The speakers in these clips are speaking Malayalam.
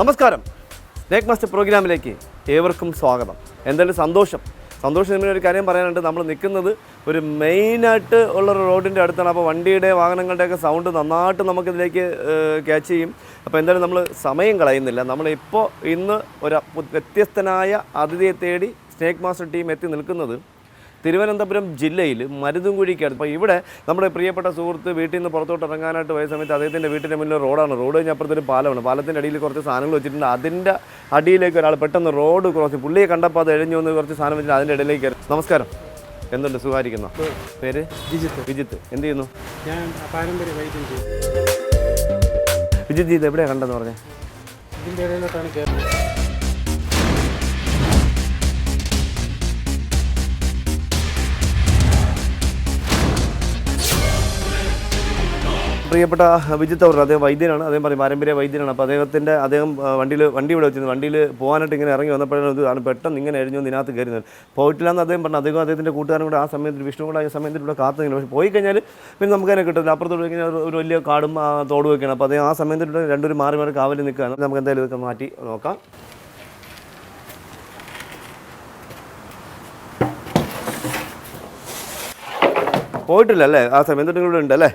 നമസ്കാരം. സ്നേക് മാസ്റ്റർ പ്രോഗ്രാമിലേക്ക് ഏവർക്കും സ്വാഗതം. എന്തായാലും സന്തോഷം. സന്തോഷം എന്നൊരു ഒരു കാര്യം പറയാനുണ്ട്. നമ്മൾ നിൽക്കുന്നത് ഒരു മെയിനായിട്ട് ഉള്ള റോഡിന്റെ അടുത്താണ്. അപ്പോൾ വണ്ടിയുടെ വാഹനങ്ങളുടെയൊക്കെ സൗണ്ട് നന്നായിട്ട് നമുക്കിതിലേക്ക് ക്യാച്ച് ചെയ്യും. അപ്പോൾ എന്തായാലും നമ്മൾ സമയം കളയുന്നില്ല. നമ്മളിപ്പോൾ ഇന്ന് ഒരു വ്യത്യസ്തനായ അതിഥിയെ തേടി സ്നേക് മാസ്റ്റർ ടീം എത്തി നിൽക്കുന്നത് തിരുവനന്തപുരം ജില്ലയിൽ മരുതുംകുഴിക്കാണ് അപ്പോൾ ഇവിടെ നമ്മുടെ പ്രിയപ്പെട്ട സുഹൃത്ത് വീട്ടിൽ നിന്ന് പുറത്തോട്ട് ഇറങ്ങാനായിട്ട് പോയ സമയത്ത് അദ്ദേഹത്തിന്റെ വീട്ടിന്റെ മുന്നിൽ റോഡാണ്. റോഡ് കഴിഞ്ഞ് അപ്പുറത്തൊരു പാലമാണ്. പാലത്തിന്റെ അടിയിൽ കുറച്ച് സാധനങ്ങൾ വെച്ചിട്ടുണ്ട്. അതിന്റെ അടിയിലേക്ക് ഒരാൾ പെട്ടെന്ന് റോഡ് ക്രോസ് പുള്ളിയെ കണ്ടപ്പോൾ അത് എഴിഞ്ഞു വന്ന് കുറച്ച് സാധനം വെച്ചിട്ട് അതിന്റെ ഇടയിലേക്ക് നമസ്കാരം. എന്തുണ്ട്? സുഖമായിരിക്കുന്നു? പേര്? വിജിത്ത്. വിജിത്ത്. എന്ത് ചെയ്യുന്നു? ഞാൻ പാരമ്പര്യ വൈദ്യം വിജിത്ത് ഇത് എവിടെയാണ് കണ്ടെന്ന് പറഞ്ഞേ? ഇതിന്റെ ഇടയിലോട്ടാണ് കയറുന്നത്. പ്രിയപ്പെട്ട വിജിത്ത് അവർ അദ്ദേഹം വൈദ്യനാണ്. അദ്ദേഹം പറയും പാരമ്പര്യ വൈദ്യനാണ്. അപ്പോൾ അദ്ദേഹത്തിന്റെ അദ്ദേഹം വണ്ടിയിൽ വണ്ടി ഇവിടെ വെച്ചിരുന്നു. വണ്ടിയിൽ പോകാനായിട്ട് ഇങ്ങനെ ഇറങ്ങി വന്നപ്പോഴാണ് ഇത് ആണ് പെട്ടെന്ന് ഇങ്ങനെ എഴുതി വന്ന് ഇതിനകത്ത് കയറുന്നത് പോയിട്ടില്ലാന്ന് അദ്ദേഹം പറഞ്ഞു. അദ്ദേഹം അദ്ദേഹത്തിന്റെ കൂട്ടുകാരൻ കൂടെ ആ സമയത്ത് വിഷ്ണു കൂടെ ആ സമയത്ത് ഇവിടെ കാത്തു പക്ഷേ പോയി കഴിഞ്ഞാൽ പിന്നെ നമുക്ക് അതിനെ കിട്ടില്ല അപ്പുറത്തോട് ഇങ്ങനെ ഒരു- വലിയ കാടും തോട് ഒക്കെയാണ്. അപ്പോൾ അദ്ദേഹം ആ സമയത്ത് ഇവിടെ രണ്ടുപേരും മാറി മാറി കാവലിൽ നിൽക്കുകയാണ്. നമുക്ക് എന്തായാലും ഇതൊക്കെ മാറ്റി നോക്കാം. പോയിട്ടില്ല അല്ലേ? ആ സമയത്ത് ഇവിടെ ഉണ്ട് അല്ലേ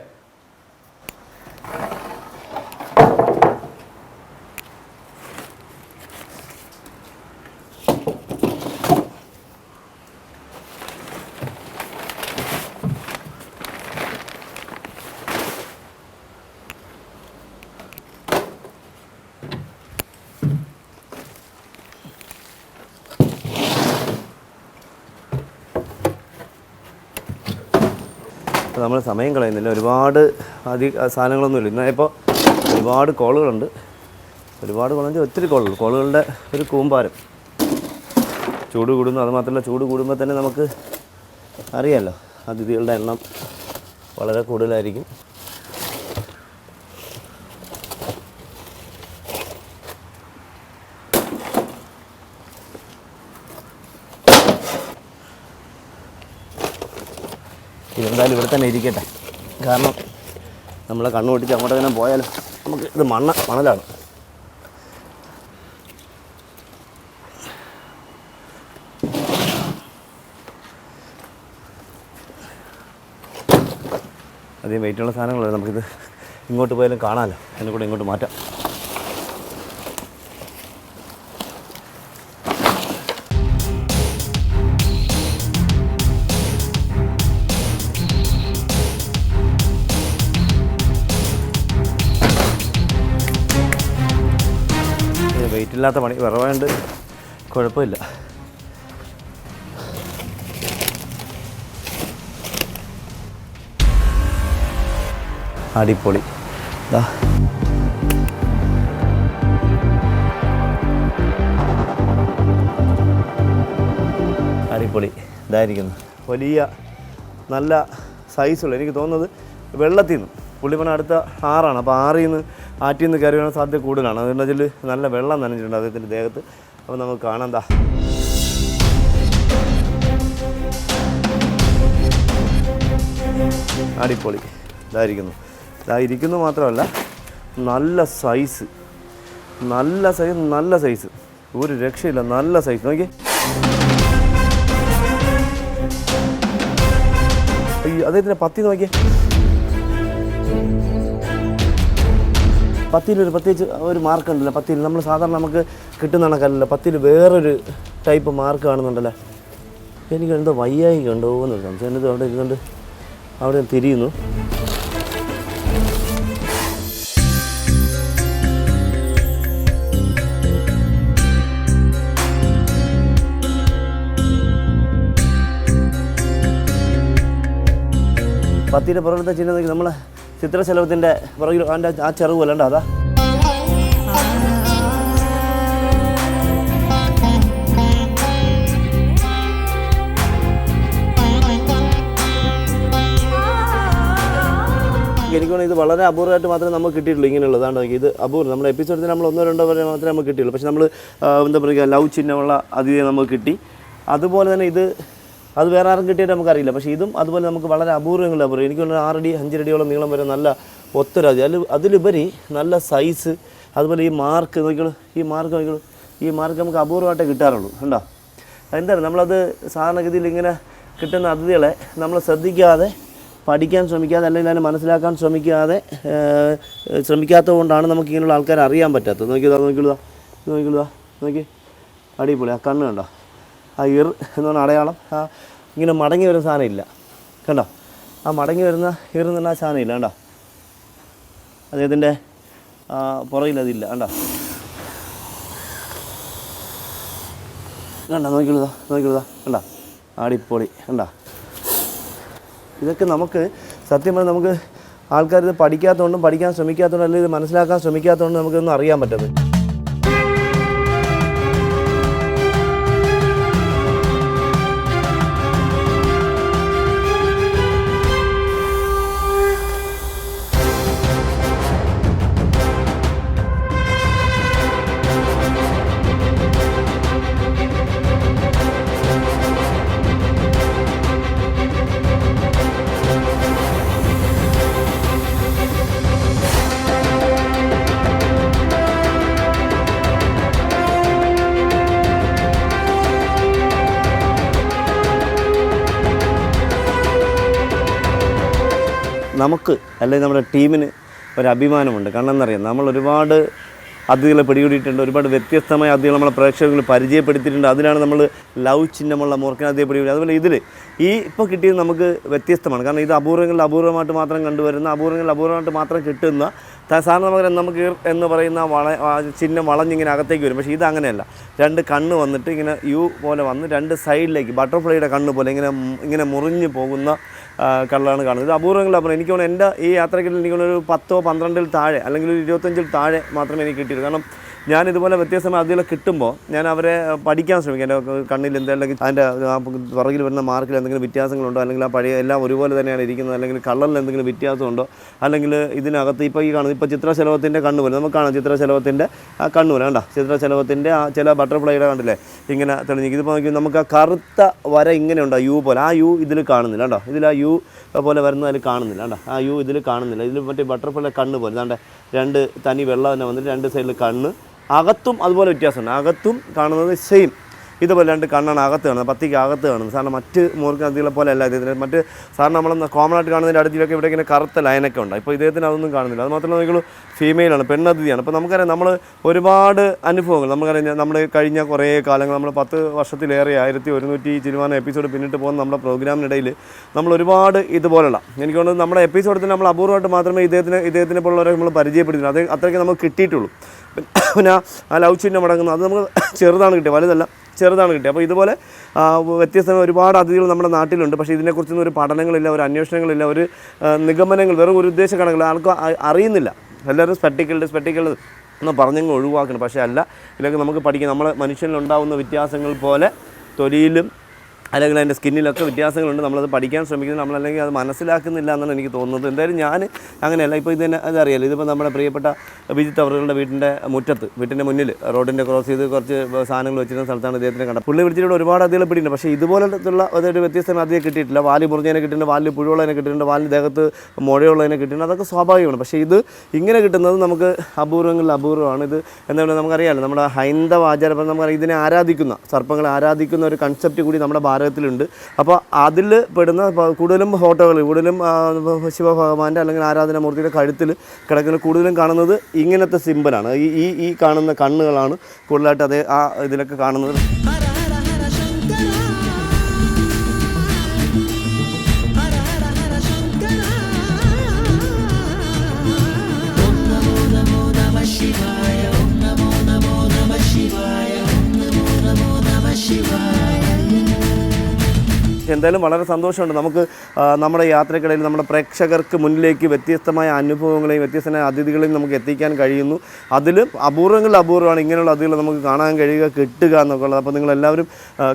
നമ്മൾ സമയം കളയുന്നില്ല. ഒരുപാട് അധിക സാധനങ്ങളൊന്നുമില്ല. ഇന്ന് ഇപ്പോൾ ഒരുപാട് കോളുകളുണ്ട്. ഒരുപാട് വെച്ചാൽ ഒത്തിരി കോളുകൾ. കോളുകളുടെ ഒരു കൂമ്പാരം. ചൂട് കൂടുന്നു. അതുമാത്രമല്ല ചൂട് കൂടുമ്പോൾ തന്നെ നമുക്ക് അറിയാമല്ലോ അതിഥികളുടെ എണ്ണം വളരെ കൂടുതലായിരിക്കും. ഇതെന്തായാലും ഇവിടെ തന്നെ ഇരിക്കട്ടെ. കാരണം നമ്മളെ കണ്ണു പൊട്ടിച്ച് അങ്ങോട്ട് തന്നെ പോയാലും നമുക്ക് ഇത് മണ്ണ മണലാണ്. അധികം വെയിറ്റുള്ള സാധനങ്ങളല്ല നമുക്കിത് ഇങ്ങോട്ട് പോയാലും കാണാമല്ലോ. അതിനെ കൂടെ ഇങ്ങോട്ട് മാറ്റാം. ഇല്ലാത്ത പണി. വിറവായുണ്ട് കുഴപ്പമില്ല. അടിപൊളി. ദാ. അടിപൊളി. ഇതായിരിക്കുന്നു. വലിയ നല്ല സൈസുള്ള എനിക്ക് തോന്നുന്നത് വെള്ളത്തിൽ നിന്ന് പുള്ളിപ്പണ അടുത്ത ആറാണ്. അപ്പോൾ ആറിൽ നിന്ന് ആറ്റിൽ നിന്ന് കയറി വരാൻ സാധ്യത കൂടുതലാണ്. അതുകൊണ്ട് അതിൽ നല്ല വെള്ളം നനഞ്ഞിട്ടുണ്ട് അദ്ദേഹത്തിന്റെ ദേഹത്ത്. അപ്പോൾ നമുക്ക് കാണാം എന്താ അടിപൊളി. ഇതായിരിക്കുന്നു. ഇതായിരിക്കുന്നു മാത്രമല്ല നല്ല സൈസ് നല്ല സൈസ് നല്ല സൈസ് ഒരു രക്ഷയില്ല നല്ല സൈസ് നോക്കി അദ്ദേഹത്തിന്റെ പത്തി നോക്കിയേ. പത്തിയിലൊരു പ്രത്യേകിച്ച് ഒരു മാർക്ക് ഉണ്ടല്ലോ പത്തിയിൽ നമ്മൾ സാധാരണ നമുക്ക് കിട്ടുന്ന കണക്കല്ലല്ലോ പത്തിൽ വേറൊരു ടൈപ്പ് മാർക്ക് കാണുന്നുണ്ടല്ലോ? എനിക്ക് എന്തോ വയ്യായി കണ്ടോ എന്ന് സംശയം. എന്റെ അവിടെ ഇരുന്നുകൊണ്ട് അവിടെ തിരിയുന്നു. പത്തിന്റെ പുറത്തെ ചിഹ്നം നമ്മൾ ചിത്രശലഭത്തിന്റെ പുറകിൽ അവന്റെ ആ ചെറു അല്ലാണ്ട് അതാ? എനിക്ക് ഇത് വളരെ അപൂർവമായിട്ട് മാത്രമേ നമുക്ക് കിട്ടിയിട്ടുള്ളൂ ഇങ്ങനെയുള്ളതാണ് ഇത് അപൂർവം. നമ്മുടെ എപ്പിസോഡിൽ നമ്മൾ ഒന്നോ രണ്ടോ വരെ മാത്രമേ നമുക്ക് കിട്ടിയുള്ളൂ. പക്ഷേ നമ്മൾ എന്താ പറയുക ലവ് ചിഹ്നമുള്ള അതിഥിയെ നമുക്ക് കിട്ടി. അതുപോലെ തന്നെ ഇത് അത് വേറെ ആരും കിട്ടിയിട്ട് നമുക്കറിയില്ല. പക്ഷേ ഇതും അതുപോലെ നമുക്ക് വളരെ അപൂർവങ്ങളിൽ അപൂർവം എനിക്ക് തോന്നുന്നു ആറടി അഞ്ചരടിയോളം നീളം വരെ നല്ല ഒത്തൊരതി അതിൽ അതിലുപരി നല്ല സൈസ് അതുപോലെ ഈ മാർക്ക് നോക്കിയോളൂ ഈ മാർക്ക് നോക്കിയോളൂ ഈ മാർക്ക് നമുക്ക് അപൂർവമായിട്ടേ കിട്ടാറുള്ളൂ. കണ്ടോ? എന്താണ്? നമ്മളത് സാധാരണഗതിയിൽ ഇങ്ങനെ കിട്ടുന്ന അതിഥികളെ നമ്മൾ ശ്രദ്ധിക്കാതെ പഠിക്കാൻ ശ്രമിക്കാതെ അല്ലെങ്കിൽ അതിനെ മനസ്സിലാക്കാൻ ശ്രമിക്കാതെ ശ്രമിക്കാത്തത് കൊണ്ടാണ് നമുക്ക് ഇങ്ങനെയുള്ള ആൾക്കാരെ അറിയാൻ പറ്റാത്തത്. നോക്കിയതാ നോക്കിയതാ നോക്കിയതാ നോക്കി. അടിപൊളി. ആ കണ്ണ് കണ്ടോ? ആ ഇർ എന്ന് പറഞ്ഞ അടയാളം ആ ഇങ്ങനെ മടങ്ങി വരുന്ന സാധനം ഇല്ല. കണ്ടോ? ആ മടങ്ങി വരുന്ന ഇർ എന്ന് പറഞ്ഞാൽ സാധനം ഇല്ല കണ്ടോ? അദ്ദേഹത്തിന്റെ പുറകിൽ അതില്ല കണ്ടോ? കണ്ട? നോക്കിക്കൊള്ളുതാ നോക്കിക്കൊള്ളുതാ കണ്ട? ആടിപ്പൊളി കണ്ട? ഇതൊക്കെ നമുക്ക് സത്യം പറഞ്ഞാൽ നമുക്ക് ആൾക്കാർ ഇത് പഠിക്കാത്തതുകൊണ്ടും പഠിക്കാൻ ശ്രമിക്കാത്തതുകൊണ്ടും അല്ലെങ്കിൽ ഇത് മനസ്സിലാക്കാൻ ശ്രമിക്കാത്തതുകൊണ്ടും നമുക്കൊന്നും അറിയാൻ പറ്റത് നമുക്ക് അല്ലെങ്കിൽ നമ്മുടെ ടീമിന് ഒരു അഭിമാനമുണ്ട്. കാരണം എന്നറിയാം നമ്മൾ ഒരുപാട് അതിഥികളെ പിടികൂടിയിട്ടുണ്ട് ഒരുപാട് വ്യത്യസ്തമായ അതിഥികൾ നമ്മളെ പ്രേക്ഷകർക്ക് പരിചയപ്പെടുത്തിയിട്ടുണ്ട്. അതിനാണ് നമ്മൾ ലവ് ചിഹ്നമുള്ള മൂർഖനാദിയെ പിടികൂടി. അതുപോലെ ഇതിൽ ഈ ഇപ്പോൾ കിട്ടിയത് നമുക്ക് വ്യത്യസ്തമാണ്. കാരണം ഇത് അപൂർവങ്ങളിൽ അപൂർവമായിട്ട് മാത്രം കണ്ടുവരുന്ന അപൂർവങ്ങളിൽ അപൂർവമായിട്ട് മാത്രം കിട്ടുന്ന സാധാരണ നമുക്ക് നമുക്ക് എന്ന് പറയുന്ന വള ചിഹ്നം വളഞ്ഞിങ്ങനെ അകത്തേക്ക് വരും. പക്ഷേ ഇത് അങ്ങനെയല്ല. രണ്ട് കണ്ണ് വന്നിട്ട് ഇങ്ങനെ യു പോലെ വന്ന് രണ്ട് സൈഡിലേക്ക് ബട്ടർഫ്ലൈയുടെ കണ്ണ് പോലെ ഇങ്ങനെ ഇങ്ങനെ മുറിഞ്ഞു പോകുന്ന കള്ളാണ് കാണുന്നത്. ഇത് അപൂർവങ്ങളിൽ അപൂർവം എനിക്ക് തോന്നുന്നു എന്റെ ഈ യാത്രയ്ക്കിടയിൽ എനിക്ക് ഒരു പത്തോ പന്ത്രണ്ടിൽ താഴെ അല്ലെങ്കിൽ ഒരു ഇരുപത്തഞ്ചിൽ താഴെ മാത്രമേ എനിക്ക് കിട്ടിയുള്ളൂ കാരണം ഞാൻ ഇതുപോലെ വ്യത്യസ്തമായ അതിലൊക്കെ കിട്ടുമ്പോൾ ഞാൻ അവരെ പഠിക്കാൻ ശ്രമിക്കും. എന്റെ കണ്ണിൽ എന്തെങ്കിലും അതിന്റെ പുറകിൽ വരുന്ന മാർക്കിൽ എന്തെങ്കിലും വ്യത്യാസങ്ങളുണ്ടോ? അല്ലെങ്കിൽ ആ പഴയ എല്ലാം ഒരുപോലെ തന്നെയാണ് ഇരിക്കുന്നത്. അല്ലെങ്കിൽ കളറിൽ എന്തെങ്കിലും വ്യത്യാസമുണ്ടോ? അല്ലെങ്കിൽ ഇതിനകത്ത് ഇപ്പോൾ ഈ കാണുന്നത് ഇപ്പോൾ ചിത്രശലഭത്തിന്റെ കണ്ണ് പോലെ നമുക്ക് കാണാം ചിത്രശലഭത്തിന്റെ ആ കണ്ണ് പോലെ. കണ്ടോ? ചിത്രശലഭത്തിന്റെ ആ ചില ബട്ടർഫ്ലൈയുടെ കണ്ടില്ലേ? ഇങ്ങനെ തെളിഞ്ഞിരിക്കും ഇതിപ്പോൾ നോക്കി നമുക്ക് ആ കറുത്ത വര ഇങ്ങനെ ഉണ്ട്? യു പോലെ. ആ യു ഇതിൽ കാണുന്നില്ല. കേട്ടോ ഇതിൽ ആ യു പോലെ വരുന്നത് അതിൽ കാണുന്നില്ല. കേട്ടോ ആ യു ഇതിൽ കാണുന്നില്ല. ഇതിൽ മറ്റേ ബട്ടർഫ്ലൈ കണ്ണ് പോലെ. അതാണ്ട് രണ്ട് തനി വെള്ളം തന്നെ വന്നിട്ട് രണ്ട് സൈഡിൽ കണ്ണ് അകത്തും അതുപോലെ വ്യത്യാസമുണ്ട്. അകത്തും കാണുന്നത് സെയിം ഇതുപോലെ രണ്ട് കണ്ണാണ് അകത്ത് കാണുന്നത് പത്തിക്ക് അകത്ത് കാണുന്നത്. സാറിന് മറ്റ് മൂർഖ നദികളെ പോലെ അല്ല ഇതിന് മറ്റ് സാറിന് നമ്മൾ കോമൺ ആയിട്ട് കാണുന്നതിന്റെ അടുത്തിലൊക്കെ ഇവിടെ ഇങ്ങനെ കറുത്ത ലൈനൊക്കെ ഉണ്ട്. ഇപ്പോൾ ഇദ്ദേഹത്തിന് അതൊന്നും കാണുന്നില്ല. അത് മാത്രമല്ല നോക്കിയുള്ളൂ ഫീമെയിലാണ് പെണ്ണതിഥിയാണ്. അപ്പോൾ നമുക്കറിയാം നമ്മൾ ഒരുപാട് അനുഭവങ്ങൾ. നമുക്കറിയാം നമ്മൾ കഴിഞ്ഞ കുറേ കാലങ്ങൾ നമ്മൾ പത്ത് വർഷത്തിലേറെ ആയിരത്തി ഒരുന്നൂറ്റി ചിരുവാന എപ്പിസോഡ് പിന്നിട്ട് പോകുന്ന നമ്മുടെ പ്രോഗ്രാമിനിടയിൽ നമ്മൾ ഒരുപാട് ഇതുപോലുള്ള എനിക്ക് തോന്നുന്നത് നമ്മുടെ എപ്പിസോഡിൽ നമ്മൾ അപൂർവമായിട്ട് മാത്രമേ ഇദ്ദേഹത്തിന് ഇദ്ദേഹത്തിനെ പോലുള്ളവരെ നമ്മൾ പരിചയപ്പെടുത്തുള്ളൂ അത് അത്രയ്ക്ക് നമുക്ക് കിട്ടിയിട്ടുള്ളൂ. പിന്നെ ആ ലവ് ചിഹ്നം അടങ്ങുന്നത് അത് നമുക്ക് ചെറുതാണ് കിട്ടിയത് വലുതല്ല. ചെറുതാണ് കിട്ടിയത്. അപ്പോൾ ഇതുപോലെ വ്യത്യസ്തമായ ഒരുപാട് അതിഥികൾ നമ്മുടെ നാട്ടിലുണ്ട്. പക്ഷേ ഇതിനെക്കുറിച്ചൊന്നും ഒരു പഠനങ്ങളില്ല ഒരു അന്വേഷണങ്ങളില്ല ഒരു നിഗമനങ്ങൾ വെറും ഒരു ഉദ്ദേശ കണക്കില്ല. ആൾക്ക് അറിയുന്നില്ല. എല്ലാവരും സ്പെട്ടിക്കൽഡ് സ്പെട്ടിക്കൽഡ് എന്ന് പറഞ്ഞങ്ങ് ഒഴിവാക്കണം പക്ഷേ അല്ല ഇതൊക്കെ നമുക്ക് പഠിക്കാം. നമ്മളെ മനുഷ്യനിലുണ്ടാവുന്ന വ്യത്യാസങ്ങൾ പോലെ തൊലിയിലും അല്ലെങ്കിൽ അതിന്റെ സ്കിന്നിലൊക്കെ വ്യത്യാസങ്ങളുണ്ട്. നമ്മളത് പഠിക്കാൻ ശ്രമിക്കുന്നത് നമ്മളല്ലെങ്കിൽ അത് മനസ്സിലാക്കുന്നില്ല എന്നാണ് എനിക്ക് തോന്നുന്നത്. എന്തായാലും ഞാൻ അങ്ങനെയല്ല. ഇപ്പോൾ ഇത് തന്നെ അതറിയാലോ ഇതിപ്പോൾ നമ്മുടെ പ്രിയപ്പെട്ട വിജിത്ത് അവറുകളുടെ വീടിന്റെ മുറ്റത്ത് വീട്ടിന്റെ മുന്നിൽ റോഡിന്റെ ക്രോസ് ചെയ്ത് കുറച്ച് സാധനങ്ങൾ വെച്ചിരുന്ന സ്ഥലത്താണ് ഇദ്ദേഹത്തിനെ കണ്ടത്. പുള്ളി വിളിച്ചിട്ട് ഒരുപാട് അതികൾ പിടിയിട്ടുണ്ട്. പക്ഷേ ഇതുപോലത്തുള്ള അതൊരു വ്യത്യസ്തം അധികം കിട്ടിയിട്ടില്ല. വാലി മുറിഞ്ഞതിനെ കിട്ടിയിട്ടുണ്ട്. വാലിൽ പുഴുവുള്ളതിനെ കിട്ടിയിട്ടുണ്ട്. വാലിൽ ദേഹത്ത് മുഴയുള്ളതിനെ കിട്ടിയിട്ടുണ്ട്. അതൊക്കെ സ്വാഭാവികമാണ്. പക്ഷേ ഇത് ഇങ്ങനെ കിട്ടുന്നത് നമുക്ക് അപൂർവങ്ങളിൽ അപൂർവമാണ്. ഇത് എന്താ പറയുക നമുക്കറിയാമല്ലോ നമ്മുടെ ഹൈന്ദവ ആചാരപ്രദം നമുക്കറിയാം. ഇതിനെ ആരാധിക്കുന്ന സർപ്പങ്ങളെ ആരാധിക്കുന്ന ഒരു കൺസെപ്റ്റ് കൂടി നമ്മുടെ ഭാരതത്തിലുണ്ട് അപ്പോൾ അതിൽ പെടുന്ന കൂടുതലും ഫോട്ടോകൾ കൂടുതലും ശിവഭഗവാന്റെ അല്ലെങ്കിൽ ആരാധനാമൂർത്തിയുടെ കഴുത്തിൽ കിടക്കുന്ന കൂടുതലും കാണുന്നത് ഇങ്ങനത്തെ സിമ്പലാണ് ഈ ഈ കാണുന്ന കണ്ണുകളാണ് കൂടുതലായിട്ട് അതേ ആ ഇതിലൊക്കെ കാണുന്നത്. എന്തായാലും വളരെ സന്തോഷമുണ്ട്. നമുക്ക് നമ്മുടെ യാത്രക്കിടയിൽ നമ്മുടെ പ്രേക്ഷകർക്ക് മുന്നിലേക്ക് വ്യത്യസ്തമായ അനുഭവങ്ങളെയും വ്യത്യസ്തമായ അതിഥികളെയും നമുക്ക് എത്തിക്കാൻ കഴിയുന്നു. അതിൽ അപൂർവങ്ങളിൽ അപൂർവമാണ് ഇങ്ങനെയുള്ള അതിഥികൾ നമുക്ക് കാണാൻ കഴിയുക കിട്ടുക എന്നൊക്കെ ഉള്ളത് അപ്പോൾ നിങ്ങളെല്ലാവരും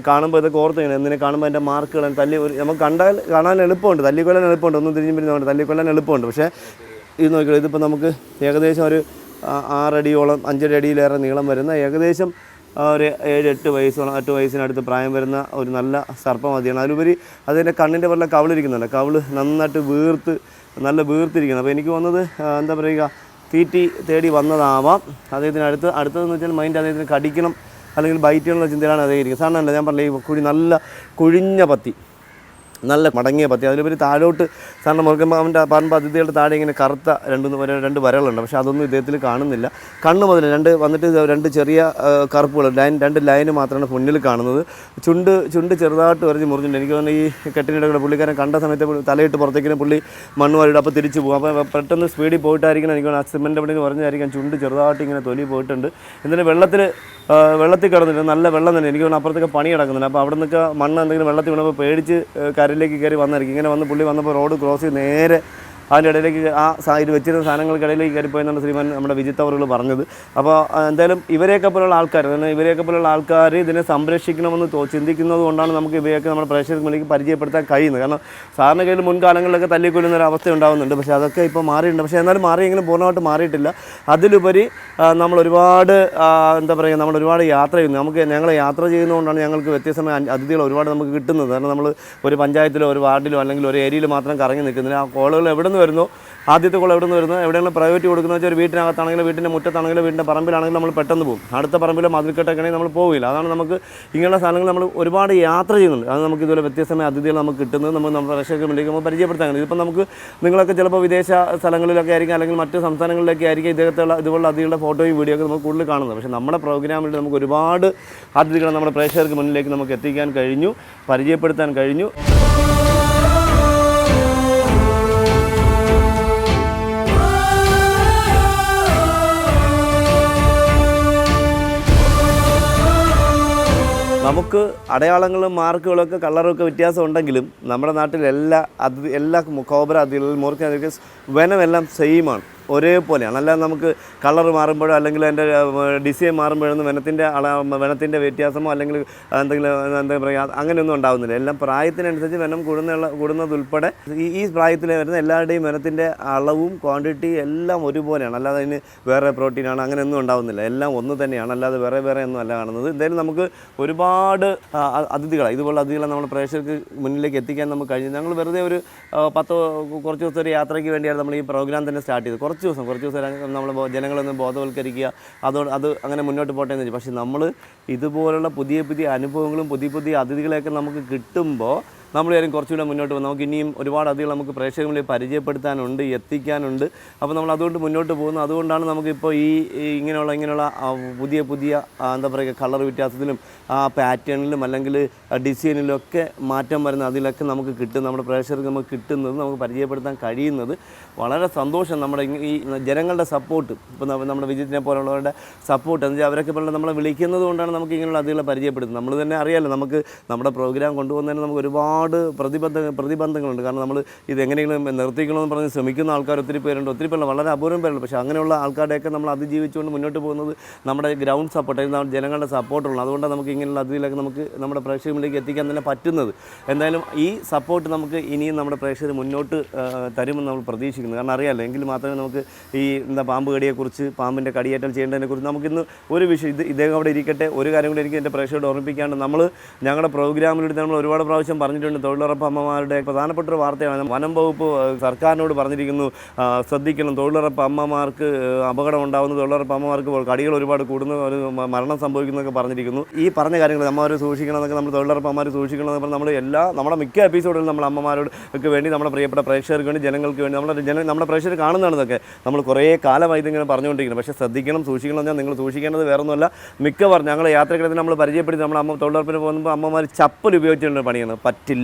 കാണുമ്പോൾ ഇതൊക്കെ ഓർത്ത് ചെയ്യണം എന്തിനെ കാണുമ്പോൾ അതിന്റെ മാർക്കുകൾ തല്ലി നമുക്ക് കണ്ടാൽ കാണാൻ എളുപ്പമുണ്ട്. തല്ലിക്കൊല്ലാൻ എളുപ്പമുണ്ട്. ഒന്നും തിരിഞ്ഞു പിരിഞ്ഞുകൊണ്ട് തല്ലിക്കൊല്ലാൻ എളുപ്പമുണ്ട്. പക്ഷേ ഇത് നോക്കിയാൽ ഇതിപ്പോൾ നമുക്ക് ഏകദേശം ഒരു ആറടിയോളം അഞ്ചടി അടിയിലേറെ നീളം വരുന്ന ഏകദേശം ഒരു ഏഴ് എട്ട് വയസ്സോളം എട്ട് വയസ്സിനടുത്ത് പ്രായം വരുന്ന ഒരു നല്ല സർപ്പമതിയാണ് അതിലുപരി അതിന്റെ കണ്ണിന്റെ വല്ല കവിളിരിക്കുന്നുണ്ട് കവിൾ നന്നായിട്ട് വീർത്ത് നല്ല വീർത്തിരിക്കുന്നത് അപ്പോൾ എനിക്ക് വന്നത് എന്താ പറയുക തീറ്റി തേടി വന്നതാവാം. അദ്ദേഹത്തിന് അടുത്ത് അടുത്തതെന്ന് വെച്ചാൽ മൈൻഡ് അദ്ദേഹത്തിന് കടിക്കണം അല്ലെങ്കിൽ ബൈറ്റ് എന്നുള്ള ചിന്തയാണ് അദ്ദേഹം ഇരിക്കുന്നത്. സാധാരണ ഞാൻ പറഞ്ഞില്ല ഈ കുഴി നല്ല കുഴിഞ്ഞ പത്തി. നല്ല മടങ്ങിയ പത്തി. അതിലുപരി താഴോട്ട് സാറിന് മുറുക്കുമ്പോൾ അവന്റെ പറമ്പ് അതിഥികളുടെ താഴെ ഇങ്ങനെ കറുത്ത രണ്ട് രണ്ട് വരകളുണ്ട്. പക്ഷേ അതൊന്നും ഇദ്ദേഹത്തിൽ കാണുന്നില്ല. കണ്ണ് മുതൽ രണ്ട് വന്നിട്ട് രണ്ട് ചെറിയ കറുപ്പുകൾ ലൈൻ രണ്ട് ലൈന് മാത്രമാണ് മുന്നിൽ കാണുന്നത്. ചുണ്ട് ചുണ്ട് ചെറുതായിട്ട് വരഞ്ഞ് മുറിഞ്ഞിട്ടുണ്ട്. എനിക്ക് തോന്നുന്നു ഈ കെട്ടിനിടയുടെ പുള്ളിക്കാരൻ കണ്ട സമയത്ത് തലയിട്ട് പുറത്തേക്കിന് പുള്ളി മണ്ണ് അപ്പോൾ തിരിച്ചു പോകും. അപ്പോൾ പെട്ടെന്ന് സ്പീഡിൽ പോയിട്ടായിരിക്കണം എനിക്ക് തോന്നുന്നു. സിമെന്റ് എവിടെ പറഞ്ഞായിരിക്കാം. ചുണ്ട് ചെറുതായിട്ട് ഇങ്ങനെ തൊലി പോയിട്ടുണ്ട്. എന്നിട്ട് വെള്ളത്തിൽ വെള്ളത്തിൽ കിടന്നിട്ട് നല്ല വെള്ളം തന്നെ. എനിക്ക് അപ്പുറത്തേക്ക് പണി കിടക്കുന്നുണ്ട്. അപ്പോൾ അവിടെ നിന്നൊക്കെ മണ്ണ് എന്തെങ്കിലും വെള്ളത്തിൽ വീണപ്പോൾ പേടിച്ച് കരയിലേക്ക് കയറി വന്നായിരിക്കും. ഇങ്ങനെ വന്ന് പുള്ളി വന്നപ്പോൾ റോഡ് ക്രോസ് ചെയ്ത് നേരെ അതിന്റെ ഇടയിലേക്ക് ആ സാഹചര്യം വെച്ചിരുന്ന സാധനങ്ങൾക്കിടയിലേക്ക് കയറിപ്പോയെന്നാണ് ശ്രീമാൻ നമ്മുടെ വിജിത്ത് അവറുകൾ പറഞ്ഞത്. അപ്പോൾ എന്തായാലും ഇവരെയൊക്കെ പോലുള്ള ആൾക്കാർ അതായത് ഇവരെയൊക്കെ പോലുള്ള ആൾക്കാർ ഇതിനെ സംരക്ഷിക്കണമെന്ന് ചിന്തിക്കുന്നത് കൊണ്ടാണ് നമുക്ക് ഇവയൊക്കെ നമ്മുടെ പ്രേക്ഷകർക്ക് മുന്നിലേക്ക് പരിചയപ്പെടുത്താൻ കഴിയുന്നത്. കാരണം സാറിന് കയ്യിൽ മുൻകാലങ്ങളിലൊക്കെ തല്ലിക്കൊല്ലുന്ന ഒരു അവസ്ഥ ഉണ്ടാകുന്നുണ്ട് പക്ഷേ അതൊക്കെ ഇപ്പോൾ മാറിയിട്ടുണ്ട്. പക്ഷേ എന്നാലും മാറിയെങ്കിലും പൂർണമായിട്ട് മാറിയിട്ടില്ല. അതിലുപരി നമ്മൾ ഒരുപാട് എന്താ പറയുക നമ്മൾ ഒരുപാട് യാത്ര ചെയ്യുന്നു. നമുക്ക് ഞങ്ങൾ യാത്ര ചെയ്യുന്നതുകൊണ്ടാണ് ഞങ്ങൾക്ക് വ്യത്യസ്തമായ അതിഥികൾ ഒരുപാട് നമുക്ക് കിട്ടുന്നത്. കാരണം നമ്മൾ ഒരു പഞ്ചായത്തിലോ ഒരു വാർഡിലോ അല്ലെങ്കിൽ ഒരു ഏരിയയിൽ മാത്രം കറങ്ങി നിൽക്കുന്നില്ല. ആ കോളുകൾ എവിടെ നിന്ന് വരുന്നു? ആദ്യത്തെ കോൾ എവിടെ നിന്ന് വരുന്നു? എവിടെയെങ്കിലും പ്രൈവറ്റ് കൊടുക്കുന്ന വെച്ചാൽ ഒരു വീട്ടിനകത്താണെങ്കിലും വീട്ടിന്റെ മുറ്റത്താണെങ്കിലും വീടിന്റെ പറമ്പിലാണെങ്കിലും നമ്മൾ പെട്ടെന്ന് പോകും. അടുത്ത പറമ്പിലോ മതിൽക്കെട്ടൊക്കെ നമ്മൾ പോവില്ല. അതാണ് നമുക്ക് ഇങ്ങനെയുള്ള സാധനങ്ങൾ നമ്മൾ ഒരുപാട് യാത്ര ചെയ്യുന്നുണ്ട്. അത് നമുക്ക് ഇതുപോലെ വ്യത്യസ്തമായ അതിഥികൾ നമുക്ക് കിട്ടുന്നത് നമ്മൾ നമ്മുടെ പ്രേക്ഷകർക്ക് വിളിക്കുമ്പോൾ നമ്മൾ പരിചയപ്പെടുത്താൻ കഴിയും. ഇതിപ്പോൾ നമുക്ക് നിങ്ങളൊക്കെ ചിലപ്പോൾ വിദേശ സ്ഥലങ്ങളിലൊക്കെ ആയിരിക്കും അല്ലെങ്കിൽ മറ്റ് സംസ്ഥാനങ്ങളിലൊക്കെ ആയിരിക്കും ഇദ്ദേഹത്തുള്ള ഇതുപോലുള്ള അതിഥികളുടെ ഫോട്ടോയും വീഡിയോ ഒക്കെ നമുക്ക് കൂടുതൽ കാണുന്നത്. പക്ഷേ നമ്മുടെ പ്രോഗ്രാമിൽ നമുക്ക് ഒരുപാട് അതിഥികളെ നമ്മുടെ പ്രേക്ഷകർക്ക് മുന്നിലേക്ക് നമുക്ക് എത്തിക്കാൻ കഴിഞ്ഞു പരിചയപ്പെടുത്താൻ കഴിഞ്ഞു. നമുക്ക് അടയാളങ്ങളും മാർക്കുകളും ഒക്കെ കളറും ഒക്കെ വ്യത്യാസം ഉണ്ടെങ്കിലും നമ്മുടെ നാട്ടിൽ എല്ലാ അത് എല്ലാ കോബ്ര അതികളിലും മുറുക്കാൻ വനമെല്ലാം സെയിമാണ് ഒരേപോലെയാണ്. അല്ലാതെ നമുക്ക് കളർ മാറുമ്പോഴോ അല്ലെങ്കിൽ അതിന്റെ ഡിസൈൻ മാറുമ്പോഴൊന്നും വനത്തിന്റെ വനത്തിന്റെ വ്യത്യാസമോ അല്ലെങ്കിൽ എന്തെങ്കിലും എന്താ പറയുക അങ്ങനെയൊന്നും ഉണ്ടാകുന്നില്ല എല്ലാം പ്രായത്തിനനുസരിച്ച് വനം കൂടുന്ന കൂടുന്നതുൾപ്പെടെ ഈ പ്രായത്തിൽ വരുന്ന എല്ലാവരുടെയും വനത്തിന്റെ അളവും ക്വാണ്ടിറ്റി എല്ലാം ഒരുപോലെയാണ്. അല്ലാതെ അതിന് വേറെ പ്രോട്ടീനാണ് അങ്ങനെയൊന്നും ഉണ്ടാകുന്നില്ല എല്ലാം ഒന്ന് തന്നെയാണ്. അല്ലാതെ വേറെ വേറെ ഒന്നും അല്ല കാണുന്നത്. എന്തായാലും നമുക്ക് ഒരുപാട് അതിഥികളെ ഇതുപോലെ അതിഥികളെ നമ്മൾ പ്രേക്ഷകർക്ക് മുന്നിലേക്ക് എത്തിക്കാൻ നമുക്ക് കഴിഞ്ഞു. ഞങ്ങൾ വെറുതെ ഒരു പത്തോ കുറച്ച് ദിവസം ഒരു യാത്രയ്ക്ക് വേണ്ടിയാണ് നമ്മൾ ഈ പ്രോഗ്രാം തന്നെ സ്റ്റാർട്ട് ചെയ്തത്. കുറച്ച് ദിവസം കുറച്ച് ദിവസം നമ്മൾ ജനങ്ങളൊന്ന് ബോധവൽക്കരിക്കുക. അതോട് അത് അങ്ങനെ മുന്നോട്ട് പോട്ടെ എന്ന് പക്ഷേ നമ്മൾ ഇതുപോലുള്ള പുതിയ പുതിയ അനുഭവങ്ങളും പുതിയ പുതിയ അതിഥികളെയൊക്കെ നമുക്ക് കിട്ടുമ്പോൾ നമ്മൾ കാര്യം കുറച്ചുകൂടെ മുന്നോട്ട് പോകും നമുക്ക് ഇനിയും ഒരുപാട് അധികം നമുക്ക് പ്രേക്ഷകരിൽ പരിചയപ്പെടുത്താനുണ്ട് എത്തിക്കാനുണ്ട്. അപ്പോൾ നമ്മൾ അതുകൊണ്ട് മുന്നോട്ട് പോകുന്നു. അതുകൊണ്ടാണ് നമുക്കിപ്പോൾ ഈ ഇങ്ങനെയുള്ള ഇങ്ങനെയുള്ള പുതിയ പുതിയ എന്താ പറയുക കളർ വ്യത്യാസത്തിലും ആ പാറ്റേണിലും അല്ലെങ്കിൽ ഡിസൈനിലും ഒക്കെ മാറ്റം വരുന്ന അതിലൊക്കെ നമുക്ക് കിട്ടും. നമ്മുടെ പ്രേക്ഷകർക്ക് നമുക്ക് കിട്ടുന്നത് നമുക്ക് പരിചയപ്പെടുത്താൻ കഴിയുന്നത് വളരെ സന്തോഷം. നമ്മുടെ ഈ ജനങ്ങളുടെ സപ്പോർട്ട് ഇപ്പോൾ നമ്മുടെ വിജിത്തിനെ പോലുള്ളവരുടെ സപ്പോർട്ട് എന്ന് അവരൊക്കെ പോലെ നമ്മളെ വിളിക്കുന്നത് കൊണ്ടാണ് നമുക്ക് ഇങ്ങനെയുള്ള അതികളെ പരിചയപ്പെടുത്തുന്നത്. നമ്മൾ തന്നെ അറിയാമല്ലോ നമുക്ക് നമ്മുടെ പ്രോഗ്രാം കൊണ്ടുപോകുന്നതിന് നമുക്ക് ഒരുപാട് പ്രതിബന്ധ പ്രതിബന്ധങ്ങളുണ്ട്. കാരണം നമ്മൾ ഇത് എങ്ങനെയെങ്കിലും നിർത്തിക്കണമെന്ന് പറഞ്ഞ് ശ്രമിക്കുന്ന ആൾക്കാർ ഒത്തിരി പേരുണ്ട്. ഒത്തിരി പേരുണ്ട്. വളരെ അപൂർവം പേരുണ്ട്. പക്ഷേ അങ്ങനെയുള്ള ആൾക്കാരുടെയൊക്കെ നമ്മൾ അതിജീവിച്ചുകൊണ്ട് മുന്നോട്ട് പോകുന്നത് നമ്മുടെ ഗ്രൗണ്ട് സപ്പോർട്ട് അല്ലെങ്കിൽ ജനങ്ങളുടെ സപ്പോർട്ടുള്ളൂ അതുകൊണ്ടാണ് നമുക്ക് ഇങ്ങനെയുള്ള അതിലൊക്കെ നമുക്ക് നമ്മുടെ പ്രേക്ഷകരിലേക്ക് എത്തിക്കാൻ തന്നെ പറ്റുന്നത്. എന്തായാലും ഈ സപ്പോർട്ട് നമുക്ക് ഇനിയും നമ്മുടെ പ്രേക്ഷകർ മുന്നോട്ട് തരുമെന്ന് നമ്മൾ പ്രതീക്ഷിക്കുന്നു. കാരണം അറിയാമല്ലോ എങ്കിൽ മാത്രമേ നമുക്ക് ഈ എന്താ പാമ്പ് കടിയെക്കുറിച്ച് പാമ്പിന്റെ കടിയേറ്റം ചെയ്യേണ്ടതിനെക്കുറിച്ച് നമുക്കിന്ന് ഒരു വിഷയം ഇത് ഇദ്ദേഹം അവിടെ ഇരിക്കട്ടെ ഒരു കാര്യം കൂടി എനിക്ക് എന്റെ പ്രേക്ഷകരോട് ഓർമ്മിപ്പിക്കാണ്ട് നമ്മൾ ഞങ്ങളുടെ പ്രോഗ്രാമിലൂടെ നമ്മൾ ഒരുപാട് പ്രാവശ്യം പറഞ്ഞിട്ടുണ്ട്. തൊഴിലുറപ്പ് അമ്മമാരുടെ പ്രധാനപ്പെട്ട ഒരു വാർത്തയാണ്. വനം വകുപ്പ് സർക്കാരിനോട് പറഞ്ഞിരിക്കുന്നു ശ്രദ്ധിക്കണം. തൊഴിലുറപ്പ് അമ്മമാർക്ക് അപകടം ഉണ്ടാകുന്നു തൊഴിലുറപ്പ് അമ്മമാർക്ക് കടികൾ ഒരുപാട് കൂടുന്നു ഒരു മരണം സംഭവിക്കുന്നതൊക്കെ പറഞ്ഞിരിക്കുന്നു. ഈ പറഞ്ഞ കാര്യങ്ങൾ അമ്മമാർ സൂക്ഷിക്കണം എന്നൊക്കെ നമ്മൾ തൊഴിലുറപ്പ് അമ്മമാർ സൂക്ഷിക്കണം എന്ന് പറഞ്ഞാൽ നമ്മൾ എല്ലാ നമ്മുടെ മിക്ക എപ്പിസോഡിലും നമ്മൾ അമ്മമാരോട് ഒക്കെ വേണ്ടി നമ്മുടെ പ്രിയപ്പെട്ട പ്രേക്ഷകർക്ക് വേണ്ടി ജനങ്ങൾക്ക് വേണ്ടി നമ്മുടെ ജന നമ്മുടെ പ്രേക്ഷകർ കാണുന്നതാണ് നമ്മൾ കുറേ കാലമായി ഇതിങ്ങനെ പറഞ്ഞുകൊണ്ടിരിക്കുന്നത് പക്ഷേ ശ്രദ്ധിക്കണം സൂക്ഷിക്കണം എന്ന് പറഞ്ഞാൽ നിങ്ങൾ സൂക്ഷിക്കേണ്ടത് വേറൊന്നുമല്ല. മിക്കവാറും ഞങ്ങൾ യാത്രക്കിടത്തിൽ നമ്മൾ പരിചയപ്പെടുത്തി നമ്മൾ അമ്മ തൊഴിലുറപ്പിന് പോകുമ്പോൾ അമ്മമാർ ചപ്പൽ ഉപയോഗിച്ചുകൊണ്ട് പണിയാണ്. പറ്റില്ല.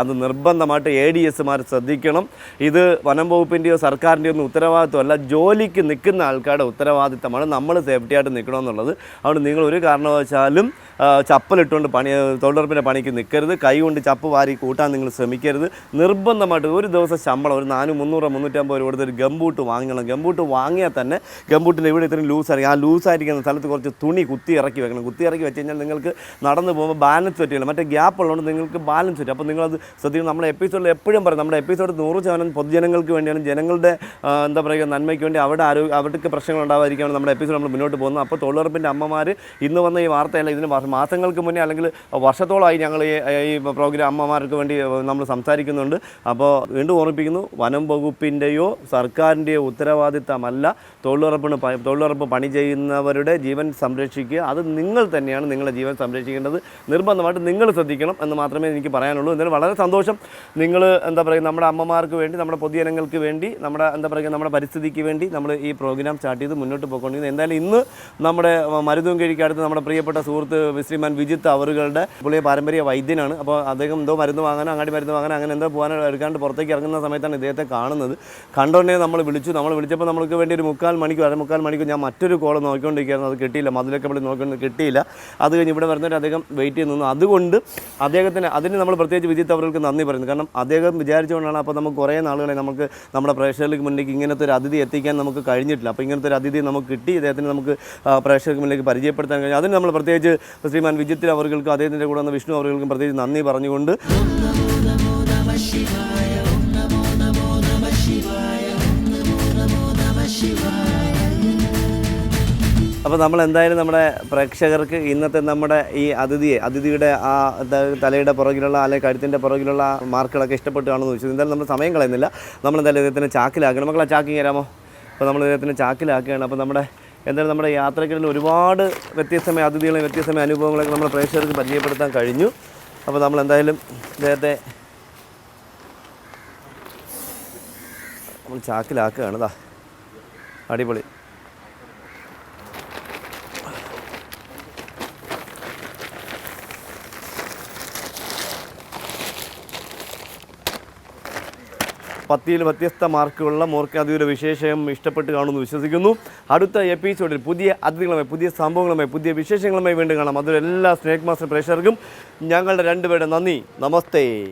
അത് നിർബന്ധമായിട്ട് എ ഡി എസ്മാർ ശ്രദ്ധിക്കണം. ഇത് വനം വകുപ്പിന്റെയോ സർക്കാരിന്റെയോ ഒന്നും ഉത്തരവാദിത്വമല്ല. ജോലിക്ക് നിൽക്കുന്ന ആൾക്കാരുടെ ഉത്തരവാദിത്തമാണ് നമ്മൾ സേഫ്റ്റി ആയിട്ട് നിൽക്കണമെന്നുള്ളത്. അതുകൊണ്ട് നിങ്ങൾ ഒരു കാരണവശാലും ചപ്പലിട്ടുകൊണ്ട് പണി തൊഴിലുറപ്പിന്റെ പണിക്ക് നിൽക്കരുത്. കൈ കൊണ്ട് ചപ്പ് വാരി കൂട്ടാൻ നിങ്ങൾ ശ്രമിക്കരുത്. നിർബന്ധമായിട്ട് ഒരു ദിവസം ശമ്പളം ഒരു നാനൂ മുന്നൂറ് മുന്നൂറ്റമ്പത് രൂപ കൊടുത്ത് ഒരു ഗംബൂട്ട് വാങ്ങണം. ഗംബൂട്ട് വാങ്ങിയാൽ തന്നെ ഗംബൂട്ടിന്റെ ഇവിടെ ഇത്രയും ലൂസ് ആയിരിക്കും. ആ ലൂസായിരിക്കുന്ന സ്ഥലത്ത് കുറച്ച് തുണി കുത്തി ഇറക്കി വെക്കണം. കുത്തി ഇറക്കി വെച്ച് കഴിഞ്ഞാൽ നിങ്ങൾക്ക് നടന്നു പോകുമ്പോൾ ബാലൻസ് പറ്റില്ല മറ്റേ ഗ്യാപ്പ് ഉള്ളതുകൊണ്ട് നിങ്ങൾക്ക് ബാലൻസ് പറ്റും അപ്പോൾ നിങ്ങളത് ശ്രദ്ധിക്കണം. നമ്മുടെ എപ്പിസോഡിൽ എപ്പോഴും പറയും നമ്മുടെ എപ്പിസോഡ് നൂറ് ശതമാനം പൊതുജനങ്ങൾക്ക് വേണ്ടിയാണ്. ജനങ്ങളുടെ എന്താ പറയുക നന്മയ്ക്ക് വേണ്ടി അവിടെ ആരോഗ്യ അവർക്ക് പ്രശ്നങ്ങൾ ഉണ്ടാവാതിരിക്കുകയാണ് നമ്മുടെ എപ്പിസോഡ് നമ്മൾ മുന്നോട്ട് പോകുന്നത്. അപ്പോൾ തൊഴിലുറപ്പിന്റെ അമ്മമാർ ഇന്ന് വന്ന ഈ വാർത്തയല്ല ഇതിന് മാസങ്ങൾക്ക് മുന്നേ അല്ലെങ്കിൽ വർഷത്തോളമായി ഞങ്ങൾ ഈ പ്രോഗ്രാം അമ്മമാർക്ക് വേണ്ടി നമ്മൾ സംസാരിക്കുന്നുണ്ട്. അപ്പോൾ വീണ്ടും ഓർമ്മിപ്പിക്കുന്നു വനം വകുപ്പിന്റെയോ സർക്കാരിന്റെയോ ഉത്തരവാദിത്തമല്ല തൊഴിലുറപ്പിന് തൊഴിലുറപ്പ് പണി ചെയ്യുന്നവരുടെ ജീവൻ സംരക്ഷിക്കുക. അത് നിങ്ങൾ തന്നെയാണ് നിങ്ങളുടെ ജീവൻ സംരക്ഷിക്കേണ്ടത്. നിർബന്ധമായിട്ട് നിങ്ങൾ ശ്രദ്ധിക്കണം എന്ന് മാത്രമേ എനിക്ക് പറയാനുള്ളൂ. എന്നാലും വളരെ സന്തോഷം. നിങ്ങൾ എന്താ പറയുക നമ്മുടെ അമ്മമാർക്ക് വേണ്ടി നമ്മുടെ പൊതുജനങ്ങൾക്ക് വേണ്ടി നമ്മുടെ എന്താ പറയുക നമ്മുടെ പരിസ്ഥിതിക്ക് വേണ്ടി നമ്മൾ ഈ പ്രോഗ്രാം സ്റ്റാർട്ട് ചെയ്ത് മുന്നോട്ട് പോയിക്കൊണ്ടിരിക്കുന്നത് എന്തായാലും ഇന്ന് നമ്മുടെ മരുതും കിഴിക്കടുത്ത് നമ്മുടെ പ്രിയപ്പെട്ട സുഹൃത്ത് ശ്രീമാൻ വിജിത്ത് അവറുകളുടെ പുള്ളിയെ പാരമ്പര്യ വൈദ്യനാണ്. അപ്പോൾ അദ്ദേഹം എന്തോ മരുന്ന് വാങ്ങാനോ അങ്ങാടി മരുന്ന് വാങ്ങാനോ അങ്ങനെ എന്തോ പോകാനോ എടുക്കാണ്ട് പുറത്തേക്ക് ഇറങ്ങുന്ന സമയത്താണ് ഇദ്ദേഹത്തെ കാണുന്നത്. കണ്ടോണ്ടേ നമ്മൾ വിളിച്ചു. നമ്മൾ വിളിച്ചപ്പോൾ നമ്മൾക്ക് വേണ്ടി ഒരു മുക്കാൽ മണിക്കൂർ അര മുക്കാൽ മണിക്കൂർ ഞാൻ മറ്റൊരു കോൾ നോക്കിക്കൊണ്ടിരിക്കുകയായിരുന്നു. അത് കിട്ടിയില്ല. മതിലൊക്കെ വിളി നോക്കിക്കൊണ്ട് കിട്ടിയില്ല. അത് കഴിഞ്ഞ് ഇവിടെ വരുന്നവർ അദ്ദേഹം വെയിറ്റ് ചെയ്ത് നിന്നു. അതുകൊണ്ട് അദ്ദേഹത്തിന് അതിന് നമ്മൾ പ്രത്യേകിച്ച് വിജിത്ത് അവർക്ക് നന്ദി പറയുന്നു. കാരണം അദ്ദേഹം വിചാരിച്ചുകൊണ്ടാണ് അപ്പോൾ നമുക്ക് കുറേ നാളുകളെ നമുക്ക് നമ്മുടെ പ്രേക്ഷകർക്ക് മുന്നിലേക്ക് ഇങ്ങനത്തെ ഒരു അതിഥി എത്തിക്കാൻ നമുക്ക് കഴിഞ്ഞിട്ടില്ല. അപ്പോൾ ഇങ്ങനത്തെ ഒരു അതിഥി നമുക്ക് കിട്ടി. അദ്ദേഹത്തിന് നമുക്ക് പ്രേക്ഷകർക്ക് മുന്നിലേക്ക് പരിചയപ്പെടുത്താൻ കഴിഞ്ഞു. അതിന് നമ്മൾ പ്രത്യേകിച്ച് ശ്രീമാൻ വിജിത്തിൽ അവർക്കും അദ്ദേഹത്തിന്റെ കൂടെ വന്ന വിഷ്ണു അവർക്കും പ്രത്യേകിച്ച് നന്ദി പറഞ്ഞുകൊണ്ട് അപ്പോൾ നമ്മൾ എന്തായാലും നമ്മുടെ പ്രേക്ഷകർക്ക് ഇന്നത്തെ നമ്മുടെ ഈ അതിഥിയെ അതിഥിയുടെ ആ തലയുടെ പുറകിലുള്ള അല്ലെങ്കിൽ കഴുത്തിന്റെ പുറകിലുള്ള മാർക്കുകളൊക്കെ ഇഷ്ടപ്പെട്ട് കാണുമെന്ന് ചോദിച്ചു. എന്തായാലും നമ്മൾ സമയം കളയുന്നില്ല. നമ്മൾ എന്തായാലും ഇദ്ദേഹത്തിന് ചാക്കിലാക്കണം. മക്കളെ ചാക്കിങ് തരാമോ അപ്പോൾ നമ്മൾ ഇദ്ദേഹത്തിന് ചാക്കിലാക്കുകയാണ്. അപ്പോൾ നമ്മുടെ എന്തായാലും നമ്മുടെ യാത്രക്കിടയിൽ ഒരുപാട് വ്യത്യസ്തമായ അതിഥികളെയും വ്യത്യസ്തമായ അനുഭവങ്ങളൊക്കെ നമ്മൾ പ്രേക്ഷകർക്ക് പരിചയപ്പെടുത്താൻ കഴിഞ്ഞു. അപ്പോൾ നമ്മൾ എന്തായാലും ഇദ്ദേഹത്തെ നമ്മൾ ചാക്കിലാക്കുകയാണ്. ഇതാ അടിപൊളി. പത്തിയിൽ വ്യത്യസ്ത മാർക്കുകളുള്ള മോർക്കാദിയുടെ വിശേഷം ഇഷ്ടപ്പെട്ട് കാണുമെന്ന് വിശ്വസിക്കുന്നു. അടുത്ത എപ്പിസോഡിൽ പുതിയ അതിഥികളുമായി പുതിയ സംഭവങ്ങളുമായി പുതിയ വിശേഷങ്ങളുമായി വീണ്ടും കാണാം. അതൊരു എല്ലാ സ്നേക് മാസ്റ്റർ പ്രേക്ഷകർക്കും ഞങ്ങളുടെ രണ്ടുപേരുടെ നന്ദി. നമസ്തേ.